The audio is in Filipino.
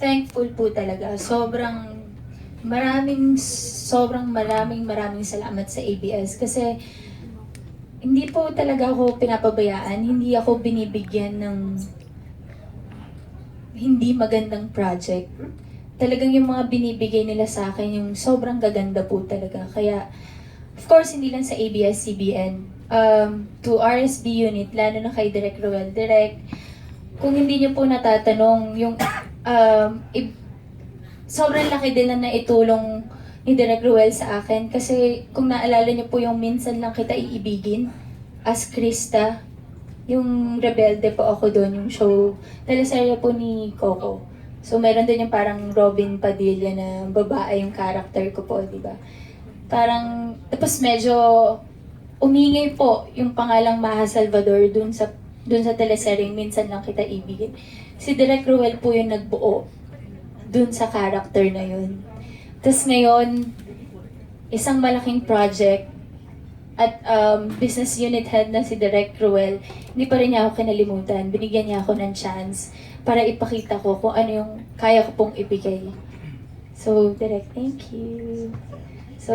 thankful po talaga. Sobrang maraming sobrang maraming maraming salamat sa ABS kasi hindi po talaga ako pinapabayaan, hindi ako binibigyan ng hindi magandang project. Talagang yung mga binibigay nila sa akin, yung sobrang gaganda po talaga. Kaya, of course, hindi lang sa ABS-CBN. Um, to RSB unit, lalo na kay Direk Roel. Direk, kung hindi niyo po natatanong, yung um, i- sobrang laki din na naitulong ni Direk Ruel sa akin. Kasi kung naalala niyo po yung minsan lang kita iibigin as Krista, yung rebelde po ako doon, yung show, teleserye po ni Coco. So meron din yung parang Robin Padilla na babae yung character ko po, di ba? Parang, tapos medyo umingay po yung pangalang Maha Salvador dun sa dun sa teleseryeng minsan lang kita ibigin. Si Direk Ruel po yung nagbuo dun sa character na yun. Tapos ngayon, isang malaking project at um, business unit head na si Direk Ruel, hindi pa rin niya ako kinalimutan. Binigyan niya ako ng chance para ipakita ko kung ano yung kaya ko pong ibigay. So, Direk, thank you.